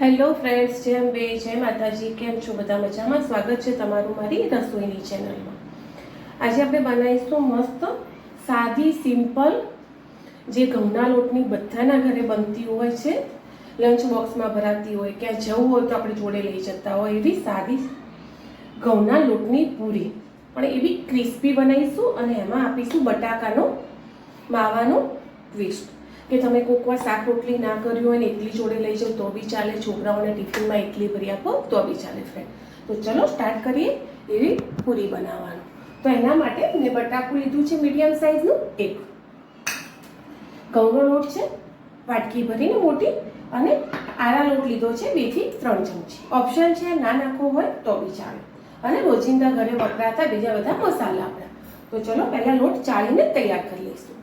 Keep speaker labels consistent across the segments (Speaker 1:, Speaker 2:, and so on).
Speaker 1: Hello friends જેમ બે જય માતાજી, કેમ છો બધા મજામાં? સ્વાગત છે તમારું મારી રસોઈની ચેનલમાં આજે આપણે બનાવીશું મસ્ત, સાદી સિમ્પલ જે ઘઉંના લોટની બધાના ઘરે બનતી હોય છે લંચ બોક્સમાં ભરાતી હોય, ક્યાં જવું હોય તો આપણે જોડે લઈ જતા હોય, એવી સાદી ઘઉંના લોટની પૂરી. પણ એવી ક્રિસ્પી બનાવીશું અને એમાં આપીશું બટાકાનો, માવાનો ટ્વિસ્ટ કે તમે કોક વાર શાક રોટલી ના કર્યું હોય ને એટલી જોડે લઈ જાઓ તો બી ચાલે, છોકરાઓને ટિફિનમાં એટલી ભરી આપો તો બી ચાલે ફ્રેન્ડ તો ચલો સ્ટાર્ટ કરીએ એવી પૂરી બનાવવાનું. તો એના માટે મેં બટાકું લીધું છે મીડિયમ સાઇઝનું એક. ઘઉંનો લોટ છે, વાટકી ભરીને મોટી, અને આરા લોટ લીધો છે બેથી ત્રણ ચમચી. ઓપ્શન છે ના નાખવો હોય તો બી ચાલે. અને રોજિંદા ઘરે વપરાતા બીજા બધા મસાલા આપણા. તો ચલો પહેલાં લોટ ચાળીને તૈયાર કરી લઈશું.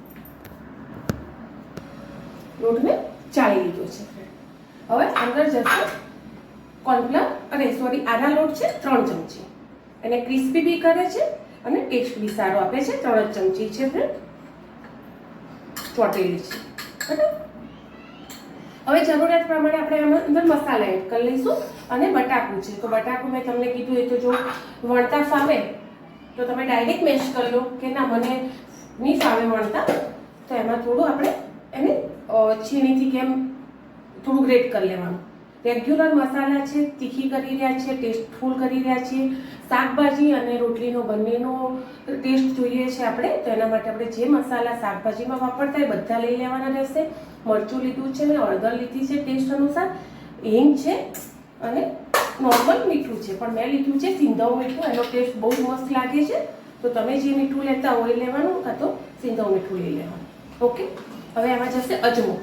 Speaker 1: લોટ મેં ચાળી લીધો છે. હવે અંદર જશે કોર્નફ્લર અને સોરી, આના લોટ છે ત્રણ ચમચી. એને ક્રિસ્પી બી કરે છે અને ટેસ્ટ બી સારો આપે છે. ત્રણ જ ચમચી છે ફ્રેન્ડ ચોટેલી છે. બરાબર? હવે જરૂરિયાત પ્રમાણે આપણે આમાં અંદર મસાલા એડ કરી લઈશું અને બટાકું છે. તો બટાકું મેં તમને કીધું એ તો જો વણતા ફાવે, તો તમે ડાયરેક્ટ મેશ કરી લો કે ના, મને નહીં ફાવે વણતા, તો એમાં થોડું આપણે એને છીણીથી કેમ થોડું ગ્રેટ કરી લેવાનું. રેગ્યુલર મસાલા છે, તીખી કરી રહ્યા છે ટેસ્ટફુલ કરી રહ્યા છીએ શાકભાજી અને રોટલીનો બંનેનો ટેસ્ટ જોઈએ છે આપણે, તો એના માટે આપણે જે મસાલા શાકભાજીમાં વાપરતા એ બધા લઈ લેવાના રહેશે. મરચું લીધું છે મેં હળદર લીધી છે ટેસ્ટ અનુસાર. હિંગ છે અને નોર્મલ મીઠું છે. પણ મેં લીધું છે સિંધવ મીઠું, એનો ટેસ્ટ બહુ મસ્ત લાગે છે. તો તમે જે મીઠું લેતા હોય લેવાનું, કાં તો સિંધવ મીઠું લઈ લેવાનું. ઓકે હવે એમાં જશે અજમો,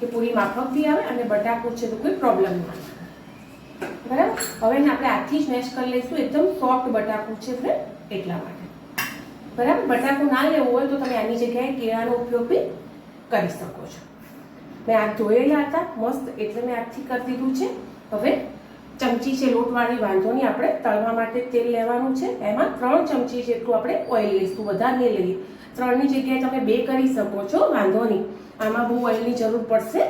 Speaker 1: કે પૂરી માફક બી આવે અને બટાકું છે તો કોઈ પ્રોબ્લેમ ના બરાબર? હવે એને આપણે આથી જ મેશ કરી લઈશું. એકદમ સોફ્ટ બટાકું છે ફ્રેન્ડ એટલા માટે. બરાબર? બટાકું ના લેવું હોય તો તમે આની જગ્યાએ કેળાનો ઉપયોગ બી કરી શકો છો. મેં આ ધોયેલા હતા, મસ્ત, એટલે મેં આજથી કરી દીધું છે. હવે ચમચી છે લોટવાળી, વાંધો નહીં, આપણે તળવા માટે તેલ લેવાનું છે. એમાં ત્રણ ચમચી જેટલું આપણે ઓઇલ લઈશું, વધારે નહીં લઈએ. ત્રણની જગ્યાએ તમે બે કરી શકો છો, વાંધો નહીં. આમાં બહુ ઓઇલની જરૂર પડશે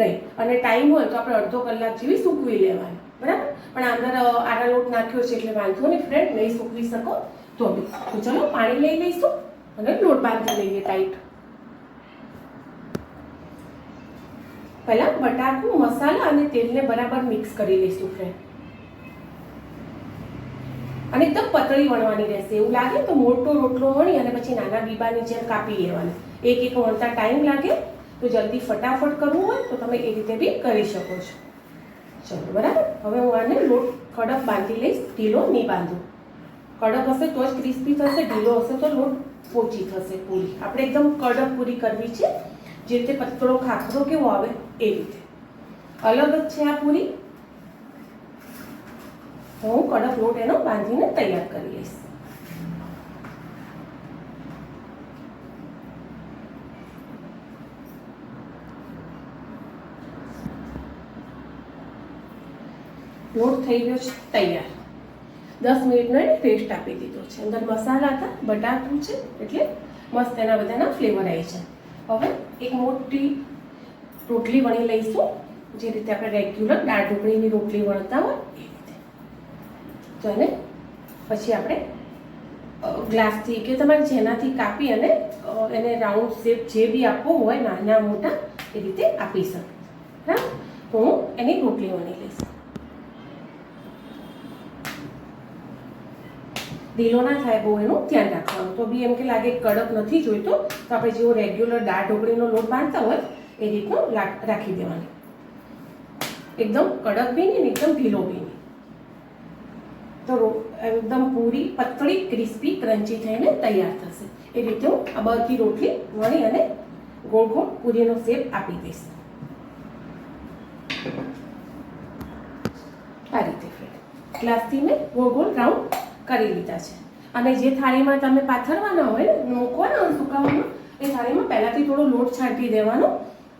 Speaker 1: નહીં. અને ટાઈમ હોય તો આપણે અડધો કલાક જેવી સૂકવી લેવાની. બરાબર? પણ અંદર આરા લોટ નાખ્યો છે એટલે વાંધો નહીં ફ્રેન્ડ નહીં સૂકવી શકો તો બી. તો ચલો, પાણી લઈ લઈશું અને લોટ બાંધી લઈએ ટાઈટ પહેલાં બટાકું, મસાલા અને તેલને બરાબર મિક્સ કરી લઈશું ફ્રેન્ડ અને એકદમ પતળી વણવાની રહેશે. એવું લાગે તો મોટો રોટલો વણી અને પછી નાના બીબાની જેમ કાપી લેવાની. એક એક વણતા ટાઈમ લાગે, તો જલ્દી ફટાફટ કરવું હોય તો તમે એ રીતે બી કરી શકો છો. ચલો, બરાબર? હવે હું આને લોટ કડક બાંધી લઈશ, ઢીલો નહીં બાંધું. કડક હશે તો જ ક્રિસ્પી થશે, ઢીલો હશે તો લોટ પોચી થશે પૂરી. આપણે એકદમ કડક પૂરી કરવી છે. જે રીતે પતળો ખાખરો કેવો આવે એ રીતે. અલગ જ છે આ પૂરી. હું કડક લોટ એનો બાંધીને તૈયાર કરી લઈશ. લોટ થઈ ગયો છે તૈયાર. દસ મિનિટનો એને પેસ્ટ આપી દીધો છે. અંદર મસાલા હતા બટાકું છે, એટલે મસ્ત એના બધાના ફ્લેવર આવી છે હવે એક મોટી રોટલી વણી લઈશું. જે રીતે આપણે રેગ્યુલર દાળ ઢોકળીની રોટલી વણતા હોય તો એને પછી આપણે ગ્લાસથી કે તમારે જેનાથી કાપી અને એને રાઉન્ડ શેપ જે બી આપવો હોય, નાના મોટા, એ રીતે આપી શકો. હા હું એની રોટલી વણી લઈશ. ઢીલો ના થાય બહુ એનું ધ્યાન રાખવાનું. તો બી એમ કે લાગે કડક નથી જોઈતો, તો આપણે જેવો રેગ્યુલર દાળ ઢોકળીનો લોટ બાંધતા હોય, એ રીતનું રાખી દેવાની. એકદમ કડક બી નહીં એકદમ ઢીલો બી નહીં. તો એકદમ પૂરી, પતળી ક્રિસ્પી ક્રન્ચી થઈને તૈયાર થશે. એ રીતે હું આ બધી રોટલી વણી અને ગોળ ગોળ પૂરીનો શેપ આપી દઈશ. આ રીતે ફ્રેન્ડ ગ્લાસથી મેં ગોળ ગોળ રાઉન્ડ કરી લીધા છે. અને જે થાળીમાં તમે પાથરવાના હોય ને મૂકવાના હોય સુકાવામાં એ થાળીમાં પહેલાંથી થોડો લોટ છાંટી દેવાનો.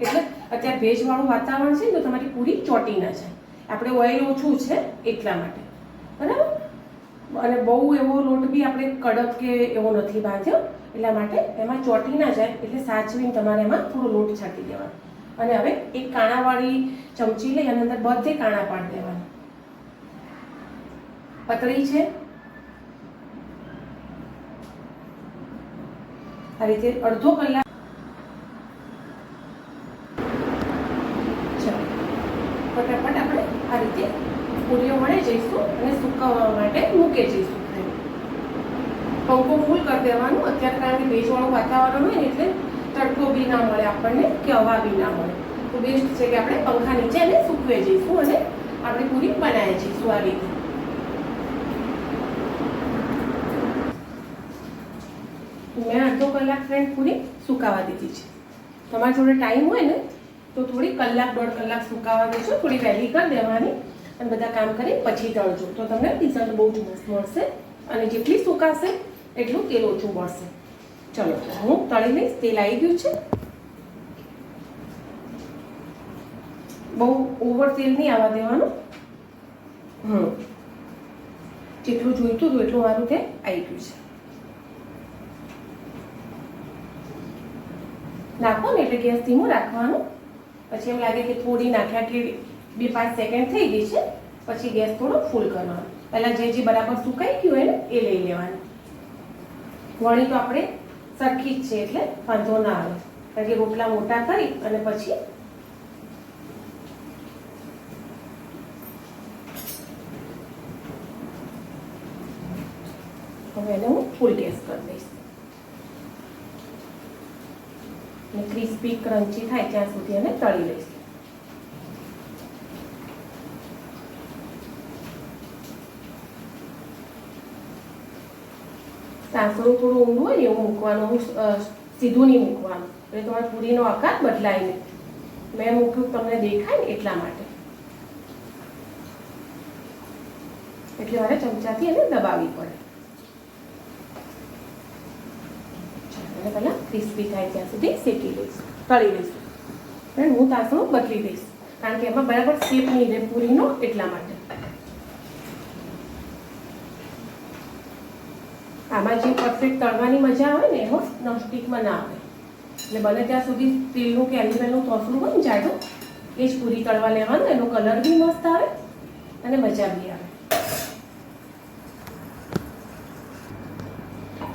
Speaker 1: એટલે અત્યારે ભેજવાળું વાતાવરણ છે ને, તો તમારી પૂરી ચોટી ના જાય. આપણે ઓઇલ ઓછું છે એટલા માટે. બરાબર? અને બહુ એવો લોટ બી આપણે કડક કે એવો નથી બાંધ્યો એટલા માટે એમાં ચોટી ના જાય, એટલે સાચવીને તમારે એમાં થોડો લોટ છાંટી દેવાનો. અને હવે એક કાણાવાળી ચમચી લઈ અને અંદર બધે કાણા પાડી દેવાના. પતળી છે? આ રીતે અડધો કલાક ચાલો ફટાફટ આપણે આ રીતે પૂરીઓ વડે જઈશું અને માટે મૂકે જઈશું પંખો ફૂલ કરી દેવાનું. અત્યારે કારણ કે ભેજવાળું વાતાવરણ હોય ને એટલે તડકો બી ના મળે આપણને કે હવા બી ના મળે. તો બેસ્ટ છે કે આપણે પંખા નીચે એને સૂકવે જઈશું અને આપણે પૂરી બનાવી જઈશું આ રીતે મેં અડધો કલાક ફ્રેન્ડ પૂરી સુકાવા દીધી છે. તમારી જોડે ટાઈમ હોય ને, તો થોડી કલાક, દોઢ કલાક સુકાવા દેજો થોડી વહેલી કરી દેવાની. અને બધા કામ કરી પછી તળજો. તો તમને રિઝલ્ટ બહુ જ મસ્ત મળશે અને જેટલી સુકાશે એટલું તેલ ઓછું મળશે ચલો, હું તળી લઈશ તેલ આવી ગયું છે. બહુ ઓવર તેલ નહીં આવવા દેવાનું. હમ. જેટલું જોઈતું હતું એટલું મારું તે આવી ગયું છે. નાખો ને એટલે ગેસ ધીમું રાખવાનું. પછી એમ લાગે કે થોડી નાખ્યા કે બે પાંચ સેકન્ડ થઈ ગઈ છે, પછી ગેસ થોડો ફૂલ કરવાનો. પહેલાં જે જે બરાબર સુકાઈ ગયું હોય ને, એ લઈ લેવાનું. વણી તો આપણે સરખી જ છે એટલે વાંધો ના આવે. કારણ કે રોટલા મોટા કરી અને પછી હવે એને હું ફૂલ ગેસ કરી દઈશ. ક્રિસ્પી ક્રન્ચી થાય ત્યાં સુધી એને તળી લઈશ. સાસણું થોડું ઊંડું હોય ને એવું મૂકવાનું સીધું નહીં મૂકવાનું. એટલે તમારે પૂરીનો આકાર બદલાય નહીં. મેં મૂક્યું તમને દેખાય ને એટલા માટે. એટલે મારે ચમચાથી એને દબાવવી પડે. અને પહેલાં ક્રિસ્પી થાય ત્યાં સુધી શેકી લઈશું, તળી લઈશું. હું તાસણું બદલી દઈશ. કારણ કે એમાં બરાબર શેપ નહીં રહે પૂરીનો એટલા માટે. આમાં જે પરફેક્ટ તળવાની મજા આવે ને, એમાં નોનસ્ટિકમાં ના આવે. એટલે બને ત્યાં સુધી તેલનું કે એલ્યુમિનિયમનું તોસલું હોય ને જાડું, એ જ પૂરી તળવા લેવાનું, એનો કલર બી મસ્ત આવે અને મજા બી આવે.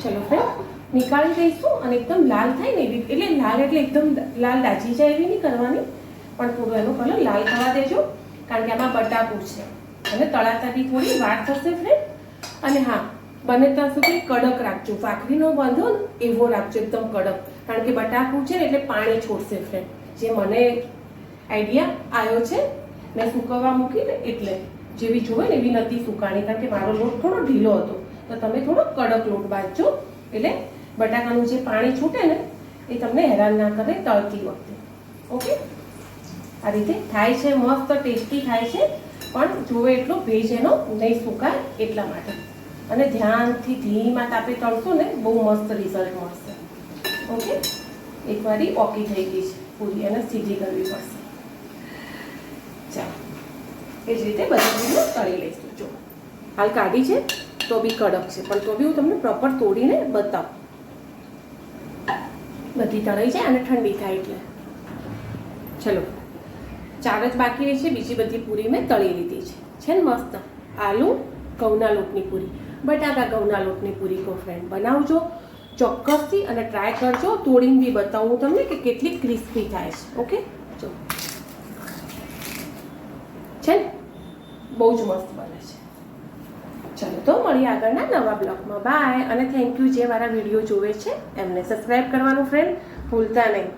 Speaker 1: ચલો ફ્રેન્ડ નીકાળી દઈશું અને એકદમ લાલ થાય ને એવી, એટલે લાલ એટલે એકદમ લાલ દાજી જાય એવી નહીં કરવાની, પણ થોડો એનો કલર લાલ થવા દેજો, કારણ કે આમાં બટાકું છે. અને તળાતા બી થોડી વાર થશે ફ્રેન્ડ અને હા બને ત્યાં સુધી કડક રાખજો. ભાખરીનો બાંધો ને એવો રાખજો, એકદમ કડક. કારણ કે બટાકું છે ને એટલે પાણી છોડશે ફ્રેન્ડ જે મને આઈડિયા આવ્યો છે, મેં સૂકવવા મૂકીને એટલે જેવી જોવે ને એવી નથી સુકાણી. કારણ કે મારો લોટ થોડો ઢીલો હતો. તો તમે થોડો કડક લોટ બાંધજો. એટલે બટાકાનું જે પાણી છૂટે ને, એ તમને હેરાન ના કરે તળતી વખતે. ઓકે? આ રીતે થાય છે, મસ્ત ટેસ્ટી થાય છે. પણ જોવે એટલો ભેજ એનો નહીં સુકાય એટલા માટે. અને ધ્યાનથી ધીમા તાપે તળશો ને, બહુ મસ્ત રિઝલ્ટ મળશે. ઓકે? એક વારી ઓકી થઈ ગઈ છે. પૂરી અને સીધી કરવી પડશે. ચાલો. એ જ રીતે બધી તળી લઈશું. જો, હાલ કાઢી છે, તો બી કડક છે. પણ તો બી હું તમને પ્રોપર તોડીને બતાવું. બધી તળાઈ જાય અને ઠંડી થાય એટલે. ચલો. ચાર જ બાકી રહી છે. બીજી બધી પૂરી મેં તળી લીધી છે. છે ને મસ્ત? આલુ, ઘઉંના લોટની પૂરી. બટાકા ઘઉંના લોટની પૂરી કો ફ્રેન્ડ બનાવજો, ચોક્કસથી અને ટ્રાય કરજો. તોડીને બી બતાવું તમને કે કેટલી ક્રિસ્પી થાય છે ઓકે જો છે બહુ જ મસ્ત બને છે. ચાલો તો મળીએ આગળના નવા બ્લોગમાં. બાય અને થેન્ક યુ જે મારા વીડિયો જોવે છે, એમને સબસ્ક્રાઈબ કરવાનું ફ્રેન્ડ ભૂલતા નહીં.